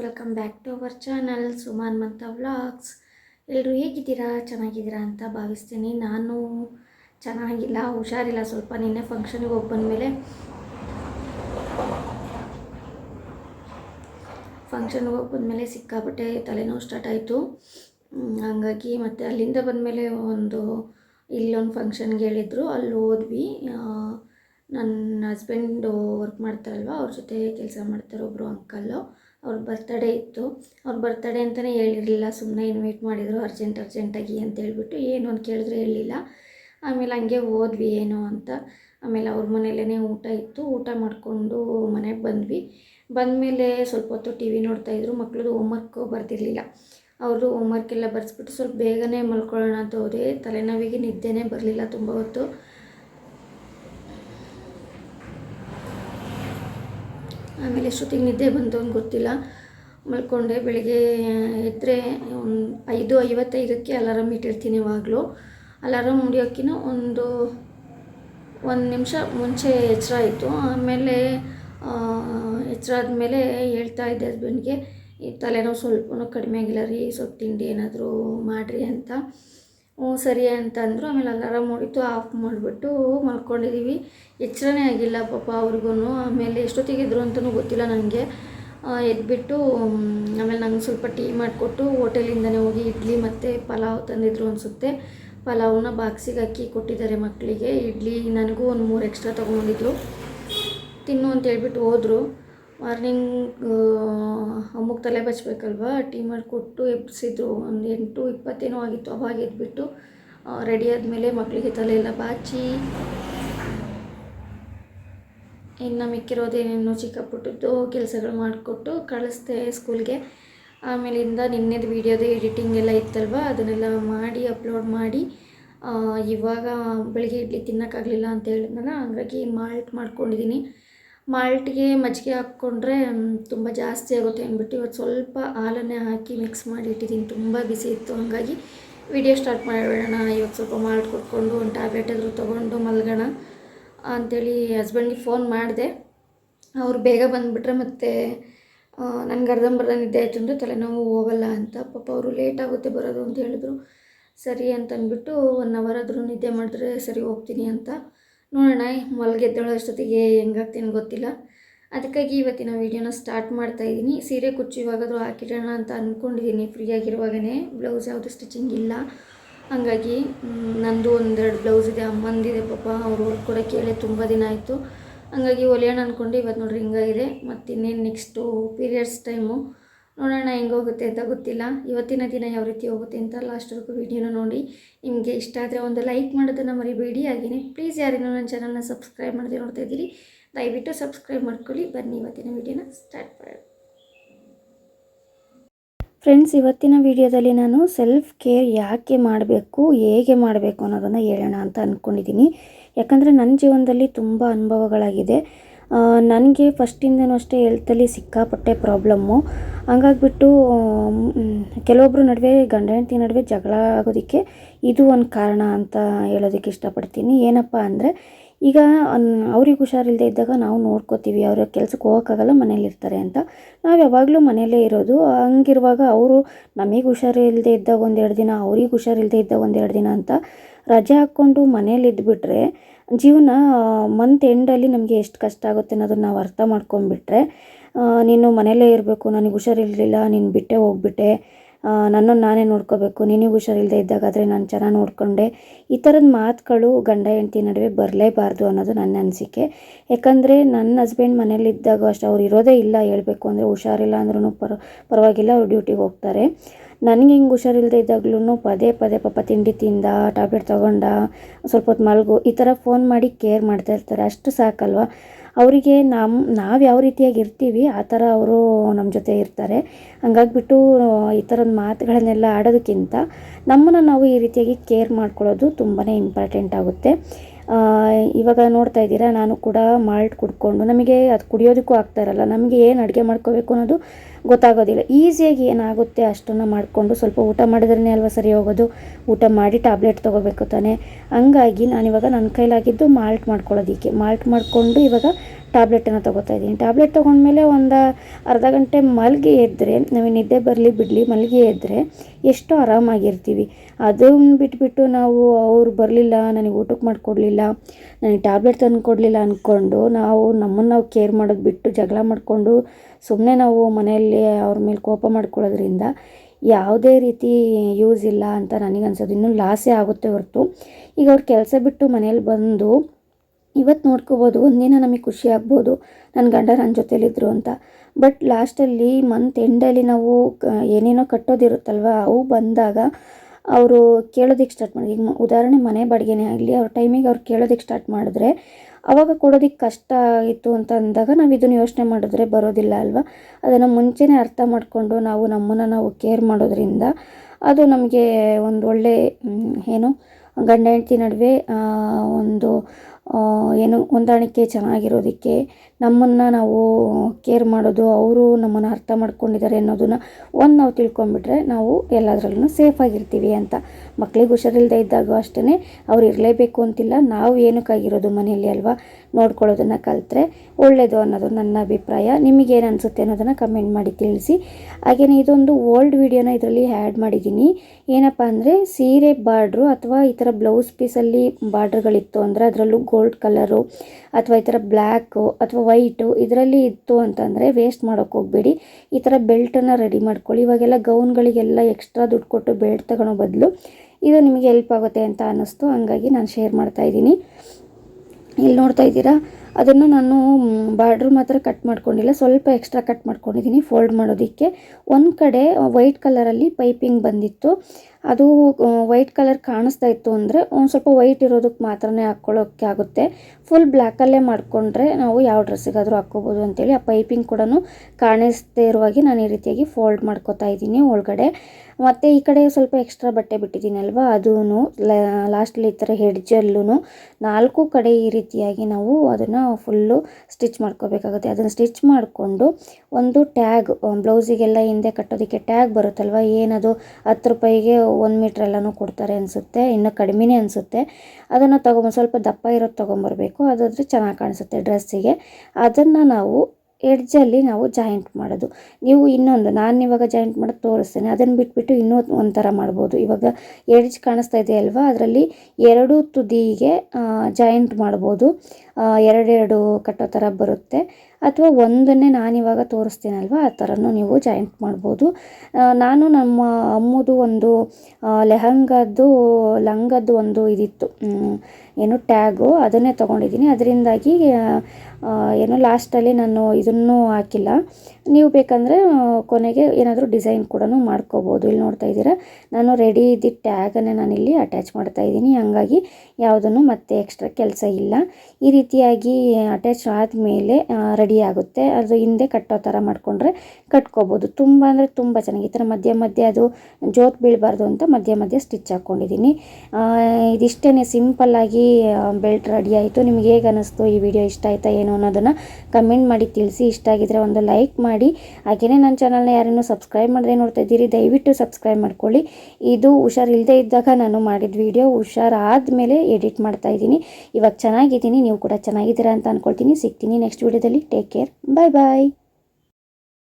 Welcome back to our channel Suman Manta vlogs ಎಲ್ಲರೂ ಹೇಗಿದ್ದೀರಾ? ಚೆನ್ನಾಗಿದ್ದೀರಾ ಅಂತ ಭಾವಿಸ್ತೀನಿ. ನಾನು ಚೆನ್ನಾಗಿಲ್ಲ, ಹುಷಾರಿಲ್ಲ. ಸ್ವಲ್ಪ ನಿನ್ನೆ ಫಂಕ್ಷನ್ಗೆ ಹೋಗಿ ಬಂದಮೇಲೆ ಫಂಕ್ಷನ್ಗೆ ಹೋಗಿ ಬಂದಮೇಲೆ ಸಿಕ್ಕಾಪಟ್ಟೆ ತಲೆನೋವು ಸ್ಟಾರ್ಟ್ ಆಯಿತು. ಹಂಗಾಗಿ ಮತ್ತು ಅಲ್ಲಿಂದ ಬಂದಮೇಲೆ ಒಂದು ಇಲ್ಲೊಂದು ಫಂಕ್ಷನ್ಗೆ ಹೇಳಿದ್ರು. ಅಲ್ಲಿ ಹೋದ್ವಿ. ನನ್ನ ಹಸ್ಬೆಂಡು ವರ್ಕ್ ಮಾಡ್ತಾರಲ್ವ? ಅವ್ರ ಜೊತೆ ಕೆಲಸ ಮಾಡ್ತಾರೆ ಒಬ್ಬರು ಅಂಕಲ್ಲು ಅವ್ರ ಬರ್ತಡೇ ಇತ್ತು. ಅವ್ರ ಬರ್ತಡೇ ಅಂತಲೇ ಹೇಳಿರಲಿಲ್ಲ ಸುಮ್ಮನೆ ಇನ್ವೈಟ್ ಮಾಡಿದರು ಅರ್ಜೆಂಟ್ ಅರ್ಜೆಂಟಾಗಿ ಅಂತ ಹೇಳ್ಬಿಟ್ಟು ಏನು ಅಂತ ಕೇಳಿದ್ರೆ ಹೇಳಿಲ್ಲ ಆಮೇಲೆ ಹಂಗೆ ಹೋದ್ವಿ ಏನು ಅಂತ. ಆಮೇಲೆ ಅವ್ರ ಮನೇಲೇ ಊಟ ಇತ್ತು. ಊಟ ಮಾಡಿಕೊಂಡು ಮನೆಗೆ ಬಂದ್ವಿ. ಬಂದಮೇಲೆ ಸ್ವಲ್ಪ ಹೊತ್ತು ಟಿ ವಿ ನೋಡ್ತಾಯಿದ್ರು ಮಕ್ಳದ್ದು ಹೋಮ್ವರ್ಕ್ ಬರ್ತಿರ್ಲಿಲ್ಲ ಅವರು ಹೋಮ್ವರ್ಕ್ ಎಲ್ಲ ಬರ್ಸ್ಬಿಟ್ಟು ಸ್ವಲ್ಪ ಬೇಗನೆ ಮಲ್ಕೊಳ್ಳೋಣ ಅಂತ ಹೋದೆ. ತಲೆನೋವಿಗೆ ನಿದ್ದೆನೇ ಬರಲಿಲ್ಲ ತುಂಬ ಹೊತ್ತು. ಆಮೇಲೆ ಎಷ್ಟೊತ್ತಿಗೆ ನಿದ್ದೆ ಬಂತು ಅಂತ ಗೊತ್ತಿಲ್ಲ. ಮಲ್ಕೊಂಡೆ, ಬೆಳಿಗ್ಗೆ ಎದ್ದರೆ ಒಂದು ಐದು ಐವತ್ತೈದಕ್ಕೆ ಅಲಾರಾಮ್ ಇಟ್ಟಿರ್ತೀನಿ ಯಾವಾಗಲೂ ಅಲಾರಾಮ್ ಮುಡಿಯೋಕ್ಕಿಂತ ಒಂದು ಒಂದು ನಿಮಿಷ ಮುಂಚೆ ಎಚ್ಚರ ಆಯಿತು ಆಮೇಲೆ ಎಚ್ಚರ ಆದಮೇಲೆ ಹೇಳ್ತಾ ಇದ್ದೆ ಹಸ್ಬೆಂಡ್ಗೆ ಈ ತಲೆನೋವು ಸ್ವಲ್ಪನೂ ಕಡಿಮೆ ಆಗಿಲ್ಲ ರೀ, ಸ್ವಲ್ಪ ತಿಂಡಿ ಏನಾದರೂ ಮಾಡಿರಿ ಅಂತ. ಹ್ಞೂ ಸರಿ ಅಂತಂದರು ಆಮೇಲೆ ಅಲಾರಾಮ್ ಹೊಡಿತು ಆಫ್ ಮಾಡಿಬಿಟ್ಟು ಮಲ್ಕೊಂಡಿದ್ದೀವಿ ಎಚ್ಚರನೇ ಆಗಿಲ್ಲ ಪಾಪ ಅವ್ರಿಗೂ ಆಮೇಲೆ ಎಷ್ಟೊತ್ತಿಗೆ ಇದ್ರು ಅಂತಲೂ ಗೊತ್ತಿಲ್ಲ ನನಗೆ ಎದ್ಬಿಟ್ಟು ಆಮೇಲೆ ನಂಗೆ ಸ್ವಲ್ಪ ಟೀ ಮಾಡಿಕೊಟ್ಟು ಹೋಟೆಲಿಂದನೇ ಹೋಗಿ ಇಡ್ಲಿ ಮತ್ತು ಪಲಾವ್ ತಂದಿದ್ರು ಅನಿಸುತ್ತೆ. ಪಲಾವ್ನ ಬಾಕ್ಸಿಗೆ ಹಾಕಿ ಕೊಟ್ಟಿದ್ದಾರೆ ಮಕ್ಕಳಿಗೆ ಇಡ್ಲಿ ನನಗೂ ಒಂದು ಮೂರು ಎಕ್ಸ್ಟ್ರಾ ತೊಗೊಂಡಿದ್ರು ತಿನ್ನು ಅಂತ ಹೇಳ್ಬಿಟ್ಟು ಹೋದರು. ಮಾರ್ನಿಂಗ್ ಅಮ್ಮಗೆ ತಲೆ ಬಚ್ಚಬೇಕಲ್ವ ಟೀ ಮಾಡಿಕೊಟ್ಟು ಎಬ್ಬಿಸಿದ್ರು. ಒಂದು ಎಂಟು ಇಪ್ಪತ್ತೇನೋ ಆಗಿತ್ತು. ಅವಾಗ ಎದ್ಬಿಟ್ಟು ರೆಡಿ ಆದಮೇಲೆ ಮಕ್ಕಳಿಗೆ ತಲೆ ಎಲ್ಲ ಬಾಚಿ. ಇನ್ನು ಮಿಕ್ಕಿರೋದೇನೇನು ಚಿಕ್ಕ ಪುಟ್ಟದ್ದು ಕೆಲಸಗಳು ಮಾಡಿಕೊಟ್ಟು ಕಳಿಸ್ದೆ ಸ್ಕೂಲ್ಗೆ. ಆಮೇಲಿಂದ ನಿನ್ನೆದು ವೀಡಿಯೋದು ಎಡಿಟಿಂಗ್ ಎಲ್ಲ ಇತ್ತಲ್ವ? ಅದನ್ನೆಲ್ಲ ಮಾಡಿ, ಅಪ್ಲೋಡ್ ಮಾಡಿ ಇವಾಗ ಬೆಳಿಗ್ಗೆ ಇಡ್ಲಿ ತಿನ್ನೋಕ್ಕಾಗಲಿಲ್ಲ ಅಂತ ಹೇಳಿದ್ನಲ್ಲ, ಹಂಗಾಗಿ ಮಾಲ್ಟ್ ಮಾಡ್ಕೊಂಡಿದ್ದೀನಿ ಮಾಲ್ಟ್ಗೆ ಮಜ್ಜಿಗೆ ಹಾಕ್ಕೊಂಡ್ರೆ ತುಂಬ ಜಾಸ್ತಿ ಆಗುತ್ತೆ ಅಂದ್ಬಿಟ್ಟು ಇವತ್ತು ಸ್ವಲ್ಪ ಹಾಲನ್ನೇ ಹಾಕಿ ಮಿಕ್ಸ್ ಮಾಡಿ ಇಟ್ಟಿದ್ದೀನಿ. ತುಂಬ ಬಿಸಿ ಇತ್ತು, ಹಾಗಾಗಿ ವಿಡಿಯೋ ಸ್ಟಾರ್ಟ್ ಮಾಡಿಬಿಡೋಣ. ಇವತ್ತು ಸ್ವಲ್ಪ ಮಾಲ್ಟ್ ಕೊಟ್ಕೊಂಡು, ಒಂದು ಟ್ಯಾಬ್ಲೆಟ್ ಆದರೂ ತೊಗೊಂಡು ಮಲ್ಗೋಣ ಅಂಥೇಳಿ ಹಸ್ಬೆಂಡ್ಗೆ ಫೋನ್ ಮಾಡಿದೆ. ಅವ್ರು ಬೇಗ ಬಂದುಬಿಟ್ರೆ ಮತ್ತೆ ನನಗೆ ಅರ್ಧಂಬರ್ಧ ನಿದ್ದೆ ಆಯಿತು ಅಂದರೆ ತಲೆನೋವು ಹೋಗಲ್ಲ ಅಂತ. ಪಾಪ ಅವರು ಲೇಟ್ ಆಗುತ್ತೆ ಬರೋದು ಅಂತ ಹೇಳಿದ್ರು. ಸರಿ ಅಂತ ಅಂದ್ಬಿಟ್ಟು ಒನ್ ಅವರ್ ಆದರೂ ನಿದ್ದೆ ಮಾಡಿದ್ರೆ ಸರಿ ಹೋಗ್ತೀನಿ ಅಂತ. ನೋಡೋಣ ಮಲ್ಗೆದ್ದೇಳೋ ಅಷ್ಟೊತ್ತಿಗೆ ಹೆಂಗಾಗ್ತೀನಿ ಗೊತ್ತಿಲ್ಲ. ಅದಕ್ಕಾಗಿ ಇವತ್ತಿನ ವೀಡಿಯೋನ ಸ್ಟಾರ್ಟ್ ಮಾಡ್ತಾ ಇದ್ದೀನಿ. ಸೀರೆ ಕುಚ್ಚು ಇವಾಗಾದರೂ ಹಾಕಿಡೋಣ ಅಂತ ಅಂದ್ಕೊಂಡಿದ್ದೀನಿ ಫ್ರೀಯಾಗಿರುವಾಗಲೇ ಬ್ಲೌಸ್ ಯಾವುದು ಸ್ಟಿಚಿಂಗ್ ಇಲ್ಲ. ಹಾಗಾಗಿ ನಂದು ಒಂದೆರಡು ಬ್ಲೌಸ್ ಇದೆ. ಅಮ್ಮಂದಿದೆ ಪಾಪ, ಅವರು ಕೂಡ ಹೇಳಿ ತುಂಬ ದಿನ ಆಯಿತು. ಹಂಗಾಗಿ ಹೊಲಿಯೋಣ ಅಂದ್ಕೊಂಡು ಇವತ್ತು ನೋಡ್ರಿ ಹಿಂಗಾಗಿದೆ. ಮತ್ತು ಇನ್ನೇನು ನೆಕ್ಸ್ಟು ಪೀರಿಯಡ್ಸ್ ಟೈಮು ನೋಡೋಣ ಹೆಂಗೆ ಹೋಗುತ್ತೆ ಅಂತ ಗೊತ್ತಿಲ್ಲ. ಇವತ್ತಿನ ದಿನ ಯಾವ ರೀತಿ ಹೋಗುತ್ತೆ ಅಂತ ಲಾಸ್ಟ್ವರೆಗೂ ವೀಡಿಯೋನ ನೋಡಿ. ನಿಮಗೆ ಇಷ್ಟ ಆದರೆ ಒಂದು ಲೈಕ್ ಮಾಡೋದನ್ನು ಮರಿಬೇಡಿ. ಹಾಗೆಯೇ ಪ್ಲೀಸ್ ಯಾರೇನೋ ನನ್ನ ಚಾನಲ್ನ ಸಬ್ಸ್ಕ್ರೈಬ್ ಮಾಡದೆ ನೋಡ್ತಾ ಇದ್ದೀರಿ. ದಯವಿಟ್ಟು ಸಬ್ಸ್ಕ್ರೈಬ್ ಮಾಡ್ಕೊಳ್ಳಿ. ಬನ್ನಿ ಇವತ್ತಿನ ವೀಡಿಯೋನ ಸ್ಟಾರ್ಟ್ ಮಾಡೋಣ. ಫ್ರೆಂಡ್ಸ್ ಇವತ್ತಿನ ವಿಡಿಯೋದಲ್ಲಿ ನಾನು ಸೆಲ್ಫ್ ಕೇರ್ ಯಾಕೆ ಮಾಡಬೇಕು, ಹೇಗೆ ಮಾಡಬೇಕು ಅನ್ನೋದನ್ನು ಹೇಳೋಣ ಅಂತ ಅಂದ್ಕೊಂಡಿದ್ದೀನಿ ಯಾಕಂದರೆ ನನ್ನ ಜೀವನದಲ್ಲಿ ತುಂಬ ಅನುಭವಗಳಾಗಿದೆ. ನನಗೆ ಫಸ್ಟಿಂದನೂ ಅಷ್ಟೇ ಹೆಲ್ತಲ್ಲಿ ಸಿಕ್ಕಾಪಟ್ಟೆ ಪ್ರಾಬ್ಲಮ್ಮು ಹಂಗಾಗ್ಬಿಟ್ಟು ಕೆಲವೊಬ್ಬರು ನಡುವೆ, ಗಂಡ ಹೆಂಡತಿ ನಡುವೆ ಜಗಳ ಆಗೋದಕ್ಕೆ ಇದು ಒಂದು ಕಾರಣ ಅಂತ ಹೇಳೋದಕ್ಕೆ ಇಷ್ಟಪಡ್ತೀನಿ. ಏನಪ್ಪ ಅಂದರೆ, ಈಗ ಅವ್ರಿಗೆ ಹುಷಾರಿಲ್ಲದೆ ಇದ್ದಾಗ ನಾವು ನೋಡ್ಕೋತೀವಿ, ಅವ್ರ ಕೆಲ್ಸಕ್ಕೆ ಹೋಗೋಕ್ಕಾಗಲ್ಲ ಮನೇಲಿರ್ತಾರೆ ಅಂತ. ನಾವು ಯಾವಾಗಲೂ ಮನೆಯಲ್ಲೇ ಇರೋದು. ಹಂಗಿರುವಾಗ ಅವರು ನಮಗೆ ಹುಷಾರಿಲ್ಲದೆ ಇದ್ದಾಗ ಒಂದೆರಡು ದಿನ, ಅವ್ರಿಗೆ ಹುಷಾರಿಲ್ಲದೆ ಇದ್ದಾಗ ಒಂದೆರಡು ದಿನ ಅಂತ ರಜೆ ಹಾಕ್ಕೊಂಡು ಮನೇಲಿ ಇದ್ಬಿಟ್ರೆ ಜೀವನ ಮಂತ್ ಎಂಡಲ್ಲಿ ನಮಗೆ ಎಷ್ಟು ಕಷ್ಟ ಆಗುತ್ತೆ ಅನ್ನೋದನ್ನು ನಾವು ಅರ್ಥ ಮಾಡ್ಕೊಂಡ್ಬಿಟ್ರೆ ನೀನು ಮನೆಯಲ್ಲೇ ಇರಬೇಕು, ನನಗೆ ಹುಷಾರಿರಲಿಲ್ಲ, ನೀನು ಬಿಟ್ಟೆ ಹೋಗ್ಬಿಟ್ಟೆ ನನ್ನನ್ನು ನಾನೇ ನೋಡ್ಕೋಬೇಕು, ನಿನಗೆ ಹುಷಾರಿಲ್ಲದೆ ಇದ್ದಾಗಾದರೆ ನಾನು ಚೆನ್ನಾಗಿ ನೋಡಿಕೊಂಡೆ, ಈ ಥರದ ಮಾತುಗಳು ಗಂಡ, ಹೆಂಡತಿ ನಡುವೆ ಬರಲೇಬಾರ್ದು ಅನ್ನೋದು ನನ್ನ ಅನಿಸಿಕೆ. ಯಾಕಂದರೆ ನನ್ನ ಹಸ್ಬೆಂಡ್ ಮನೇಲಿದ್ದಾಗ ಅಷ್ಟೇ ಅವ್ರು ಇರೋದೇ ಇಲ್ಲ ಹೇಳಬೇಕು ಅಂದರೆ ಹುಷಾರಿಲ್ಲ ಅಂದ್ರೂ ಪರ, ಪರವಾಗಿಲ್ಲ, ಅವ್ರು ಡ್ಯೂಟಿಗೆ ಹೋಗ್ತಾರೆ. ನನಗೆ ಹಿಂಗೆ ಹುಷಾರಿಲ್ಲದೆ ಇದ್ದಾಗ್ಲೂ ಪದೇ ಪದೇ ಪಾಪ ತಿಂಡಿ ತಿಂದ ಟ್ಯಾಬ್ಲೆಟ್ ತೊಗೊಂಡ, ಸ್ವಲ್ಪ ಹೊತ್ತು ಮಲಗು, ಈ ಥರ ಫೋನ್ ಮಾಡಿ ಕೇರ್ ಮಾಡ್ತಾ ಇರ್ತಾರೆ. ಅಷ್ಟು ಸಾಕಲ್ವ? ಅವರಿಗೆ ನಮ್ಮ ನಾವು ಯಾವ ರೀತಿಯಾಗಿ ಇರ್ತೀವಿ, ಆ ಥರ ಅವರು ನಮ್ಮ ಜೊತೆ ಇರ್ತಾರೆ. ಹಂಗಾಗ್ಬಿಟ್ಟು, ಈ ಥರದ ಮಾತುಗಳನ್ನೆಲ್ಲ ಆಡೋದಕ್ಕಿಂತ ನಮ್ಮನ್ನು ನಾವು ಈ ರೀತಿಯಾಗಿ ಕೇರ್ ಮಾಡ್ಕೊಳ್ಳೋದು ತುಂಬಾ ಇಂಪಾರ್ಟೆಂಟ್ ಆಗುತ್ತೆ. ಇವಾಗ ನೋಡ್ತಾ ಇದ್ದೀರಾ, ನಾನು ಕೂಡ ಮಾಲ್ಟ್ ಕುಡ್ಕೊಂಡು, ನಮಗೆ ಅದು ಕುಡಿಯೋದಕ್ಕೂ ಆಗ್ತಾ ಇರಲ್ಲ, ನಮಗೆ ಏನು ಅಡುಗೆ ಮಾಡ್ಕೋಬೇಕು ಅನ್ನೋದು ಗೊತ್ತಾಗೋದಿಲ್ಲ. ಈಸಿಯಾಗಿ ಏನಾಗುತ್ತೆ ಅಷ್ಟನ್ನು ಮಾಡಿಕೊಂಡು ಸ್ವಲ್ಪ ಊಟ ಮಾಡಿದ್ರೇ ಅಲ್ವಾ ಸರಿ ಹೋಗೋದು? ಊಟ ಮಾಡಿ ಟ್ಯಾಬ್ಲೆಟ್ ತೊಗೋಬೇಕು ತಾನೆ? ಹಂಗಾಗಿ ನಾನಿವಾಗ ನನ್ನ ಕೈಲಾಗಿದ್ದು ಮಾಲ್ಟ್ ಮಾಡ್ಕೊಳ್ಳೋದಕ್ಕೆ. ಮಾಲ್ಟ್ ಮಾಡಿಕೊಂಡು ಇವಾಗ ಟ್ಯಾಬ್ಲೆಟನ್ನು ತೊಗೋತಾ ಇದ್ದೀನಿ. ಟ್ಯಾಬ್ಲೆಟ್ ತೊಗೊಂಡ್ಮೇಲೆ ಒಂದು ಅರ್ಧ ಗಂಟೆ ಮಲ್ಗೆ ಎದ್ದರೆ ನಾವು ನಿದ್ದೆ ಬರಲಿ, ಬಿಡಲಿ, ಮಲ್ಗೆ ಎದ್ದರೆ ಎಷ್ಟು ಆರಾಮಾಗಿರ್ತೀವಿ. ಅದನ್ನು ಬಿಟ್ಬಿಟ್ಟು ನಾವು ಅವ್ರು ಬರಲಿಲ್ಲ, ನನಗೆ ಊಟಕ್ಕೆ ಮಾಡಿಕೊಡ್ಲಿಲ್ಲ, ನನಗೆ ಟ್ಯಾಬ್ಲೆಟ್ ತಂದು ಕೊಡಲಿಲ್ಲ ಅಂದ್ಕೊಂಡು ನಾವು ನಮ್ಮನ್ನು ನಾವು ಕೇರ್ ಮಾಡೋದು ಬಿಟ್ಟು ಜಗಳ ಮಾಡಿಕೊಂಡು ಸುಮ್ಮನೆ ನಾವು ಮನೆಯಲ್ಲಿ ಅವ್ರ ಮೇಲೆ ಕೋಪ ಮಾಡ್ಕೊಳ್ಳೋದ್ರಿಂದ ಯಾವುದೇ ರೀತಿ ಯೂಸ್ ಇಲ್ಲ ಅಂತ ನನಗನ್ಸೋದು ಇನ್ನೂ ಲಾಸೇ ಆಗುತ್ತೆ ಹೊರತು. ಈಗ ಅವ್ರು ಕೆಲಸ ಬಿಟ್ಟು ಮನೇಲಿ ಬಂದು ಇವತ್ತು ನೋಡ್ಕೋಬೋದು, ಒಂದಿನ ನಮಗೆ ಖುಷಿ ಆಗ್ಬೋದು, ನನ್ನ ಗಂಡ ನನ್ನ ಜೊತೇಲಿದ್ರು ಅಂತ. ಬಟ್ ಲಾಸ್ಟಲ್ಲಿ ಮಂತ್ ಎಂಡಲ್ಲಿ ನಾವು ಏನೇನೋ ಕಟ್ಟೋದಿರುತ್ತಲ್ವ, ಅವು ಬಂದಾಗ ಅವರು ಕೇಳೋದಕ್ಕೆ ಸ್ಟಾರ್ಟ್ ಮಾಡಿ, ಈಗ ಉದಾಹರಣೆ ಮನೆ ಬಾಡಿಗೆನೇ ಆಗಲಿ, ಅವ್ರ ಟೈಮಿಗೆ ಅವ್ರು ಕೇಳೋದಕ್ಕೆ ಸ್ಟಾರ್ಟ್ ಮಾಡಿದ್ರೆ ಅವಾಗ ಕೊಡೋದಕ್ಕೆ ಕಷ್ಟ ಆಯಿತು ಅಂತ ಅಂದಾಗ ನಾವು ಇದನ್ನು ಯೋಚನೆ ಮಾಡಿದ್ರೆ ಬರೋದಿಲ್ಲ ಅಲ್ವಾ? ಅದನ್ನು ಮುಂಚೆನೇ ಅರ್ಥ ಮಾಡಿಕೊಂಡು ನಾವು ನಮ್ಮನ್ನು ನಾವು ಕೇರ್ ಮಾಡೋದ್ರಿಂದ ಅದು ನಮಗೆ ಒಂದು ಒಳ್ಳೆ ಏನು ಗಂಡ ಹೆಂಡತಿ ನಡುವೆ ಒಂದು ಏನು ಹೊಂದಾಣಿಕೆ ಚೆನ್ನಾಗಿರೋದಕ್ಕೆ ನಮ್ಮನ್ನು ನಾವು ಕೇರ್ ಮಾಡೋದು, ಅವರು ನಮ್ಮನ್ನು ಅರ್ಥ ಮಾಡ್ಕೊಂಡಿದ್ದಾರೆ ಅನ್ನೋದನ್ನು ಒಂದು ನಾವು ತಿಳ್ಕೊಂಬಿಟ್ರೆ ನಾವು ಎಲ್ಲದರಲ್ಲೂ ಸೇಫಾಗಿರ್ತೀವಿ ಅಂತ. ಮಕ್ಕಳಿಗೆ ಹುಷಾರಿಲ್ಲದೆ ಇದ್ದಾಗ ಅಷ್ಟೇ ಅವ್ರು ಇರಲೇಬೇಕು ಅಂತಿಲ್ಲ, ನಾವು ಏನಕ್ಕಾಗಿರೋದು ಮನೆಯಲ್ಲಿ ಅಲ್ವಾ? ನೋಡ್ಕೊಳ್ಳೋದನ್ನು ಕಲಿತ್ರೆ ಒಳ್ಳೆಯದು ಅನ್ನೋದು ನನ್ನ ಅಭಿಪ್ರಾಯ. ನಿಮಗೇನು ಅನಿಸುತ್ತೆ ಅನ್ನೋದನ್ನು ಕಮೆಂಟ್ ಮಾಡಿ ತಿಳಿಸಿ. ಹಾಗೆಯೇ ಇದೊಂದು ಓಲ್ಡ್ ವಿಡಿಯೋನ ಇದರಲ್ಲಿ ಆ್ಯಡ್ ಮಾಡಿದ್ದೀನಿ. ಏನಪ್ಪ ಅಂದರೆ ಸೀರೆ ಬಾರ್ಡ್ರು ಅಥವಾ ಈ ಥರ ಬ್ಲೌಸ್ ಪೀಸಲ್ಲಿ ಬಾರ್ಡ್ರ್ಗಳಿತ್ತು ಅಂದರೆ ಅದರಲ್ಲೂ ಗೋಲ್ಡ್ ಕಲರು ಅಥವಾ ಈ ಥರ ಬ್ಲ್ಯಾಕು ಅಥವಾ ವೈಟು ಇದರಲ್ಲಿ ಇತ್ತು ಅಂತಂದರೆ ವೇಸ್ಟ್ ಮಾಡೋಕ್ಕೆ ಹೋಗಬೇಡಿ. ಈ ಥರ ಬೆಲ್ಟನ್ನು ರೆಡಿ ಮಾಡ್ಕೊಳ್ಳಿ. ಇವಾಗೆಲ್ಲ ಗೌನ್ಗಳಿಗೆಲ್ಲ ಎಕ್ಸ್ಟ್ರಾ ದುಡ್ಡು ಕೊಟ್ಟು ಬೆಲ್ಟ್ ತಗೊಳ್ಳೋ ಬದಲು ಇದು ನಿಮಗೆ ಹೆಲ್ಪ್ ಆಗುತ್ತೆ ಅಂತ ಅನ್ನಿಸ್ತು. ಹಂಗಾಗಿ ನಾನು ಶೇರ್ ಮಾಡ್ತಾ ಇದ್ದೀನಿ. ಇಲ್ಲಿ ನೋಡ್ತಾ ಇದ್ದೀರಾ? ಅದನ್ನು ನಾನು ಬಾರ್ಡ್ರ್ ಮಾತ್ರ ಕಟ್ ಮಾಡ್ಕೊಂಡಿಲ್ಲ. ಸ್ವಲ್ಪ ಎಕ್ಸ್ಟ್ರಾ ಕಟ್ ಮಾಡ್ಕೊಂಡಿದ್ದೀನಿ ಫೋಲ್ಡ್ ಮಾಡೋದಕ್ಕೆ. ಒಂದು ಕಡೆ ವೈಟ್ ಕಲರಲ್ಲಿ ಪೈಪಿಂಗ್ ಬಂದಿತ್ತು. ಅದು ವೈಟ್ ಕಲರ್ ಕಾಣಿಸ್ತಾ ಇತ್ತು ಅಂದರೆ ಒಂದು ಸ್ವಲ್ಪ ವೈಟ್ ಇರೋದಕ್ಕೆ ಮಾತ್ರನೇ ಹಾಕ್ಕೊಳ್ಳೋಕ್ಕೆ ಆಗುತ್ತೆ. ಫುಲ್ ಬ್ಲ್ಯಾಕಲ್ಲೇ ಮಾಡಿಕೊಂಡ್ರೆ ನಾವು ಯಾವ ಡ್ರೆಸ್ಸಿಗಾದರೂ ಹಾಕ್ಕೋಬೋದು ಅಂತೇಳಿ ಆ ಪೈಪಿಂಗ್ ಕೂಡ ಕಾಣಿಸ್ದೇ ಇರುವಾಗೆ ನಾನು ಈ ರೀತಿಯಾಗಿ ಫೋಲ್ಡ್ ಮಾಡ್ಕೋತಾ ಇದ್ದೀನಿ ಒಳಗಡೆ. ಮತ್ತು ಈ ಕಡೆ ಸ್ವಲ್ಪ ಎಕ್ಸ್ಟ್ರಾ ಬಟ್ಟೆ ಬಿಟ್ಟಿದ್ದೀನಲ್ವ ಅದೂ ಲಾಸ್ಟಲ್ಲಿ ಈ ಥರ ಹೆಡ್ಜಲ್ಲೂ ನಾಲ್ಕು ಕಡೆ ಈ ರೀತಿಯಾಗಿ ನಾವು ಅದನ್ನು ಫುಲ್ಲು ಸ್ಟಿಚ್ ಮಾಡ್ಕೋಬೇಕಾಗುತ್ತೆ. ಅದನ್ನು ಸ್ಟಿಚ್ ಮಾಡಿಕೊಂಡು ಒಂದು ಟ್ಯಾಗ್ ಬ್ಲೌಸಿಗೆಲ್ಲ ಹಿಂದೆ ಕಟ್ಟೋದಕ್ಕೆ ಟ್ಯಾಗ್ ಬರುತ್ತಲ್ವ? ಏನದು? ಹತ್ತು ರೂಪಾಯಿಗೆ ಒಂದು ಮೀಟ್ರ್ ಎಲ್ಲನೂ ಕೊಡ್ತಾರೆ ಅನಿಸುತ್ತೆ, ಇನ್ನೂ ಕಡಿಮೆನೇ ಅನಿಸುತ್ತೆ. ಅದನ್ನು ತೊಗೊಂಬ, ಸ್ವಲ್ಪ ದಪ್ಪ ಇರೋದು ತೊಗೊಂಬರ್ಬೇಕು. ಅದಾದರೆ ಚೆನ್ನಾಗಿ ಕಾಣಿಸುತ್ತೆ ಡ್ರೆಸ್ಸಿಗೆ. ಅದನ್ನು ನಾವು ಎಡ್ಜಲ್ಲಿ ನಾವು ಜಾಯಿಂಟ್ ಮಾಡೋದು. ನೀವು ಇನ್ನೊಂದು, ನಾನು ಇವಾಗ ಜಾಯಿಂಟ್ ಮಾಡೋದು ತೋರಿಸ್ತೇನೆ. ಅದನ್ನು ಬಿಟ್ಬಿಟ್ಟು ಇನ್ನೂ ಒಂಥರ ಮಾಡ್ಬೋದು. ಇವಾಗ ಎಡ್ಜ್ ಕಾಣಿಸ್ತಾ ಇದೆ ಅಲ್ವಾ? ಅದರಲ್ಲಿ ಎರಡು ತುದಿಗೆ ಜಾಯಿಂಟ್ ಮಾಡ್ಬೋದು. ಎರಡೆರಡು ಕಟ್ಟೋ ಥರ ಬರುತ್ತೆ. ಅಥವಾ ಒಂದನ್ನೇ ನಾನಿವಾಗ ತೋರಿಸ್ತೀನಲ್ವ? ಆ ಥರನೂ ನೀವು ಜಾಯಿಂಟ್ ಮಾಡ್ಬೋದು. ನಾನು ನಮ್ಮ ಅಮ್ಮದು ಒಂದು ಲೆಹಂಗದ್ದು, ಲಂಗದ್ದು ಒಂದು ಇದಿತ್ತು. ಏನು ಟ್ಯಾಗು ಅದನ್ನೇ ತೊಗೊಂಡಿದ್ದೀನಿ. ಅದರಿಂದಾಗಿ ಏನು ಲಾಸ್ಟಲ್ಲಿ ನಾನು ಇದನ್ನು ಹಾಕಿಲ್ಲ. ನೀವು ಬೇಕಂದರೆ ಕೊನೆಗೆ ಏನಾದರೂ ಡಿಸೈನ್ ಕೂಡ ಮಾಡ್ಕೋಬೋದು. ಇಲ್ಲಿ ನೋಡ್ತಾ ಇದ್ದೀರಾ? ನಾನು ರೆಡಿ ಇದ್ದಿದ್ದ ಟ್ಯಾಗನ್ನೇ ಇಲ್ಲಿ ಅಟ್ಯಾಚ್ ಮಾಡ್ತಾ ಇದ್ದೀನಿ. ಹಂಗಾಗಿ ಯಾವುದನ್ನು ಮತ್ತೆ ಎಕ್ಸ್ಟ್ರಾ ಕೆಲಸ ಇಲ್ಲ. ಈ ರೀತಿಯಾಗಿ ಅಟ್ಯಾಚ್ ಆದಮೇಲೆ ರೆಡಿ ಆಗುತ್ತೆ. ಅದು ಹಿಂದೆ ಕಟ್ಟೋ ಥರ ಮಾಡಿಕೊಂಡ್ರೆ ಕಟ್ಕೋಬೋದು. ತುಂಬ ಅಂದರೆ ತುಂಬ ಚೆನ್ನಾಗಿ ಈ ಥರ ಮಧ್ಯ ಮಧ್ಯೆ ಅದು ಜೋತ್ ಬೀಳಬಾರ್ದು ಅಂತ ಮಧ್ಯ ಮಧ್ಯೆ ಸ್ಟಿಚ್ ಹಾಕ್ಕೊಂಡಿದ್ದೀನಿ. ಇದಿಷ್ಟೇ ಸಿಂಪಲ್ಲಾಗಿ ಬೆಲ್ಟ್ ರೆಡಿ ಆಯಿತು. ನಿಮ್ಗೆ ಹೇಗೆ ಅನ್ನಿಸ್ತು ಈ ವಿಡಿಯೋ, ಇಷ್ಟ ಆಯಿತಾ ಏನು ಅನ್ನೋದನ್ನು ಕಮೆಂಟ್ ಮಾಡಿ ತಿಳಿಸಿ. ಇಷ್ಟ ಆಗಿದ್ರೆ ಒಂದು ಲೈಕ್ ಮಾಡಿ. ಹಾಗೆಯೇ ನನ್ನ ಚಾನಲ್ನ ಯಾರನ್ನೂ ಸಬ್ಸ್ಕ್ರೈಬ್ ಮಾಡದೆ ನೋಡ್ತಾ ಇದ್ದೀರಿ, ದಯವಿಟ್ಟು ಸಬ್ಸ್ಕ್ರೈಬ್ ಮಾಡ್ಕೊಳ್ಳಿ. ಇದು ಹುಷಾರಿಲ್ಲದೆ ಇದ್ದಾಗ ನಾನು ಮಾಡಿದ ವಿಡಿಯೋ ಹುಷಾರಾದ್ಮೇಲೆ ಎಡಿಟ್ ಮಾಡ್ತಾ ಇದ್ದೀನಿ. ಇವಾಗ ಚೆನ್ನಾಗಿದ್ದೀನಿ, ನೀವು ಕೂಡ ಚೆನ್ನಾಗಿದ್ದೀರಾ ಅಂತ ಅಂದ್ಕೊಳ್ತೀನಿ ಸಿಗ್ತೀನಿ ನೆಕ್ಸ್ಟ್ ವಿಡಿಯೋದಲ್ಲಿ. Take take care. Bye bye.